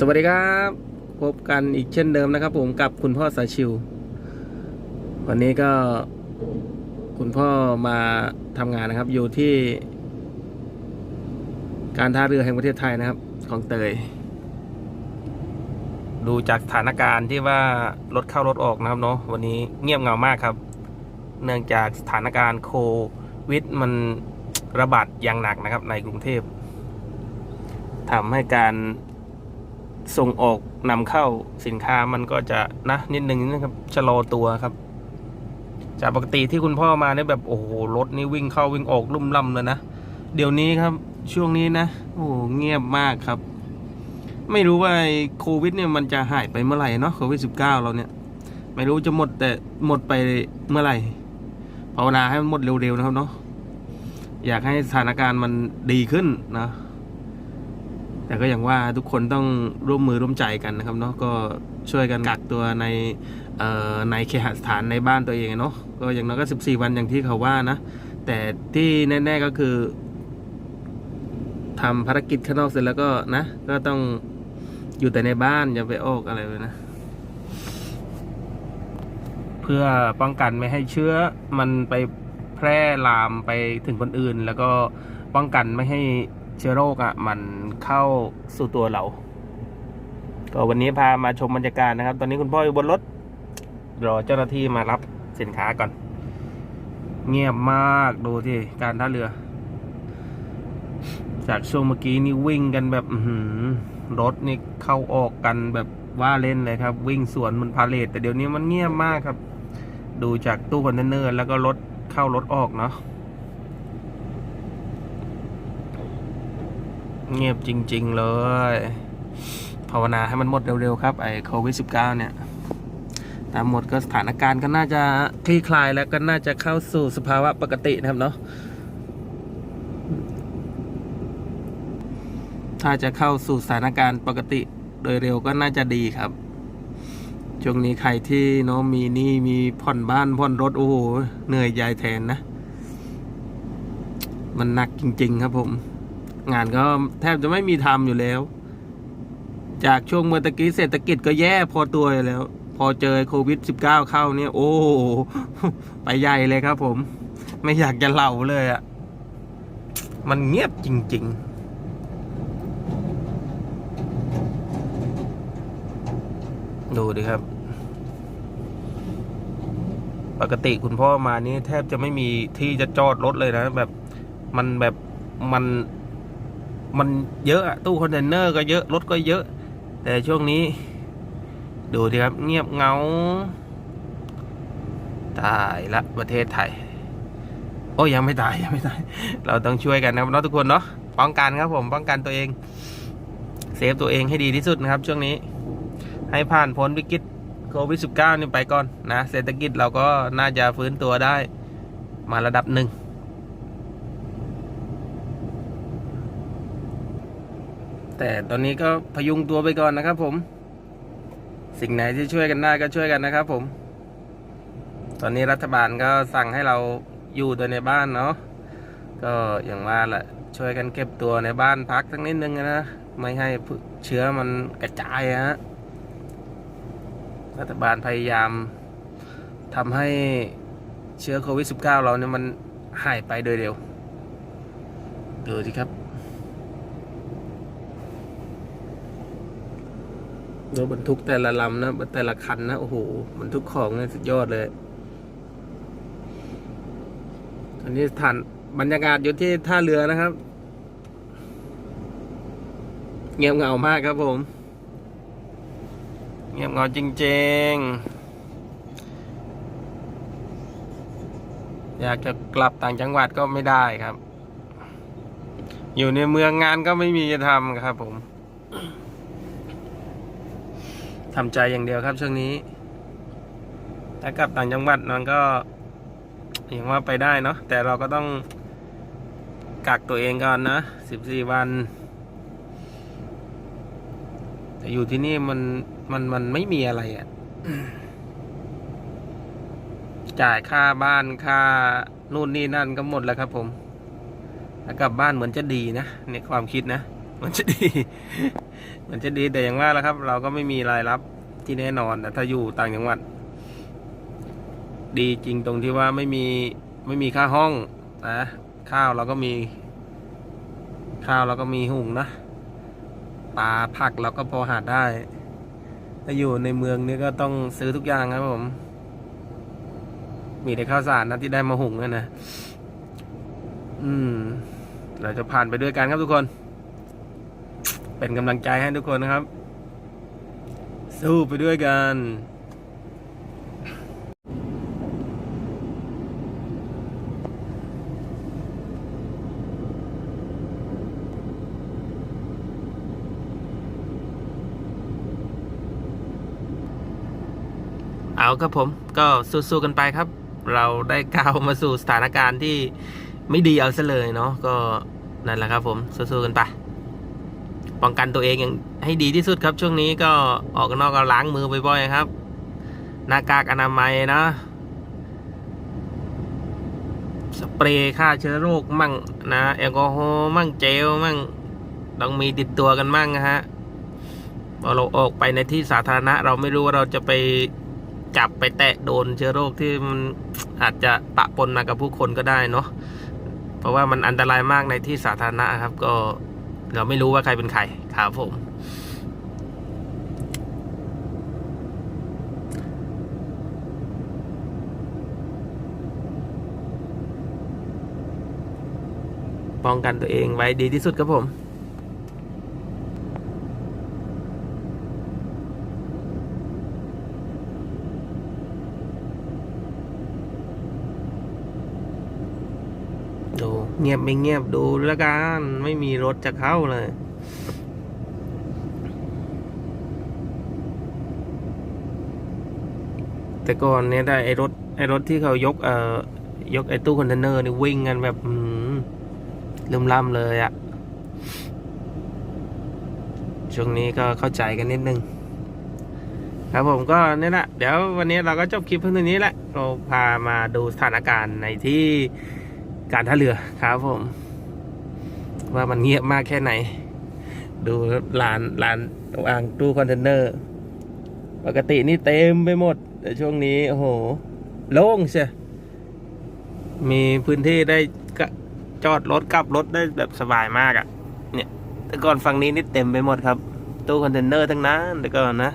สวัสดีครับ พบกันอีกเช่นเดิมนะครับ ผมกับคุณพ่อสายชิว วันนี้ก็คุณพ่อมาทำงานนะครับ อยู่ที่ การท่าเรือแห่งประเทศไทยนะครับ ของเตย ดูจากสถานการณ์ที่ว่ารถเข้ารถออกนะครับเนาะวันนี้เงียบเงามากครับ เนื่องจากสถานการณ์โควิดมันระบาดอย่างหนักนะครับ ในกรุงเทพทำให้การ ส่งออกนำเข้าสินค้ามันก็จะนะนิดนึงนะครับชะลอตัวครับ จากปกติที่คุณพ่อมาเนี่ยแบบโอ้โหรถนี่วิ่งเข้าวิ่งออกลุ่มล่ำเลยนะเดี๋ยวนี้ครับ ช่วงนี้นะโอ้โหเงียบมากครับ ไม่รู้ว่าโควิด เนี่ยมันจะหายไปเมื่อไหร่เนาะโควิดสิบเก้าเราเนี่ย ไม่รู้จะหมดแต่หมดไปเมื่อไหร่ภาวนาให้มันหมดเร็วๆนะครับเนาะอยากให้สถานการณ์มันดีขึ้นนะ แต่ก็อย่างว่าทุกคนต้องร่วมมือร่วมใจกันนะครับเนาะก็ช่วยกันกักตัวในในเคหสถานในบ้านตัวเองเนาะก็อย่างน้อยก็สิบสี่วันอย่างที่เขาว่านะ แต่ที่แน่ ๆก็คือทำภารกิจข้างนอกเสร็จแล้วก็นะ ก็ต้องอยู่แต่ในบ้านอย่าไปออกอะไรเลยนะ เพื่อป้องกันไม่ให้เชื้อมันไปแพร่ลามไปถึงคนอื่น แล้วก็ป้องกันไม่ให้ เชื้อโรคอะมันเข้าสู่ตัวเรา ก็วันนี้พามาชมบรรยากาศนะครับ ตอนนี้คุณพ่ออยู่บนรถ รอเจ้าหน้าที่มารับสินค้าก่อน เงียบมากดูที่การท่าเรือ จากช่วงเมื่อกี้นี่วิ่งกันแบบรถนี่เข้าออกกันแบบว่าเล่นเลยครับ วิ่งสวนมันพาเลทแต่เดี๋ยวนี้มันเงียบมากครับ ดูจากตู้คอนเทนเนอร์แล้วก็รถเข้ารถออกเนาะ เงียบจริง ๆ เลย ภาวนาให้มันหมดเร็วๆครับไอ้โควิด -19 เนี่ยตามหมดก็สถานการณ์ก็น่าจะคลี่คลายแล้วก็น่าจะเข้าสู่สภาวะปกตินะครับเนาะถ้าจะเข้าสู่สถานการณ์ปกติโดยเร็วก็น่าจะดีครับช่วงนี้ใครที่เนาะมีหนี้มีผ่อนบ้านผ่อนรถโอ้โหเหนื่อยใหญ่แทนนะ มันหนักจริง ๆ ครับผม งานก็แทบจะไม่มีทำอยู่แล้ว จากช่วงเมื่อตะกี้เศรษฐกิจก็แย่พอตัวแล้ว พอเจอโควิด -19 เข้าเนี่ย โอ้ไปใหญ่เลยครับผม ไม่อยากจะเล่าเลยอะ่ะ มันเงียบจริง ๆดูดิครับ ปกติคุณพ่อมานี่แทบจะไม่มีที่จะจอดรถเลยนะ แบบมันแบบมัน มันเยอะอะตู้คอนเทนเนอร์ก็เยอะ รถก็เยอะ แต่ช่วงนี้ ดูดิครับ เงียบเงา ตายละประเทศไทย โอ้ยยังไม่ตาย ยังไม่ตาย เราต้องช่วยกันนะครับเนาะทุกคนเนาะป้องกันครับผมป้องกันตัวเอง เซฟตัวเองให้ดีที่สุดนะครับ ช่วงนี้ ให้ผ่านพ้นวิกฤตโควิด -19 นี่ไปก่อนนะ เศรษฐกิจเราก็น่าจะฟื้นตัวได้มาระดับหนึ่ง แต่ตอนนี้ก็พยุงตัวไปก่อนนะครับ ผม สิ่งไหนที่ช่วยกันได้ก็ช่วยกันนะครับ ผม ตอนนี้รัฐบาลก็สั่งให้เราอยู่แต่ในบ้านเนาะก็อย่างว่าแหละช่วยกันเก็บตัวในบ้านพักสักนิดนึงนะไม่ให้เชื้อมันกระจายฮะรัฐบาลพยายามทำให้เชื้อโควิด -19 เราเนี่ยมันหายไปโดยเร็วดูสิครับ รถบรรทุกแต่ละลำนะแต่ละคันนะโอ้โหบรรทุกของเนี่ยสุดยอดเลย อันนี้ฐานบรรยากาศอยู่ที่ท่าเรือนะครับ เงียบเงามากครับผม เงียบเงาจริง ๆ อยากจะกลับต่างจังหวัดก็ไม่ได้ครับ อยู่ในเมืองงานก็ไม่มีจะทำครับผม ทำใจอย่างเดียวครับช่วงนี้ ถ้ากลับต่างจังหวัดมันก็อย่างว่าไปได้เนาะแต่เราก็ต้องกักตัวเองก่อนนะสิบสี่วันแต่อยู่ที่นี่มันมันมันไม่มีอะไรอะ่ะจ่ายค่าบ้านค่านู่นนี่นั่นก็หมดแล้วครับผมถ้ากลับบ้านเหมือนจะดีนะในความคิดนะมือนจะดี มันจะดีแต่อย่างว่าแล้วครับ เราก็ไม่มีรายรับที่แน่นอนแต่ถ้าอยู่ต่างจังหวัด ดีจริงตรงที่ว่าไม่มีไม่มีค่าห้องนะข้าวเราก็มี ข้าวเราก็มีหุงนะปลาผักเราก็พอหาได้ถ้าอยู่ในเมืองนี่ก็ต้องซื้อทุกอย่างครับผมมีแต่ข้าวสารนะที่ได้มาหุงนั่นนะ อืม เราจะผ่านไปด้วยกันครับทุกคน เป็นกำลังใจให้ทุกคนนะครับ สู้ไปด้วยกันเอาครับผมก็สู้ๆกันไปครับ เราได้ก้าวมาสู่สถานการณ์ที่ไม่ดีเอาซะเลยเนาะก็นั่นแหละครับผมสู้ๆกันไป ป้องกันตัวเองอย่างให้ดีที่สุดครับ ช่วงนี้ก็ออกนอกก็ล้างมือบ่อยๆครับหน้ากากอนามัยนะสเปรย์ฆ่าเชื้อโรคมั่งนะแอลกอฮอล์มั่งเจลมั่งต้องมีติดตัวกันมั่งนะฮะพอเราออกไปในที่สาธารณะ เราไม่รู้ว่าเราจะไปจับไปแตะโดนเชื้อโรคที่มันอาจจะปะปนมากับผู้คนก็ได้เนาะเพราะว่ามันอันตรายมากในที่สาธารณะครับก็ เราไม่รู้ว่าใครเป็นใครครับผม ป้องกันตัวเองไว้ดีที่สุดครับผม ดู เงียบไม่เงียบดูแล้วกันไม่มีรถจะเข้าเลย แต่ก่อนเนี่ยได้ไอรถไอรถที่เขายกเอ่อยกไอตู้คอนเทนเนอร์นี่วิ่งกันแบบลืมล่ำเลยอะช่วงนี้ก็เข้าใจกันนิดนึงครับผมก็นี่แหละเดี๋ยววันนี้เราก็จบคลิปเพียงเท่านี้แหละเราพามาดูสถานการณ์ในที่ การท่าเรือครับผม ว่ามันเงียบมากแค่ไหน ดูลานลานอ่างตู้คอนเทนเนอร์ ปกตินี่เต็มไปหมด แต่ช่วงนี้โอ้โห โล่งเชียมีพื้นที่ได้จอดรถกลับรถได้แบบสบายมากอะ่ะ เนี่ย แต่ก่อนฝั่งนี้นี่เต็มไปหมดครับตู้คอนเทนเนอร์ทั้งนั้นแต่ก่อนนะ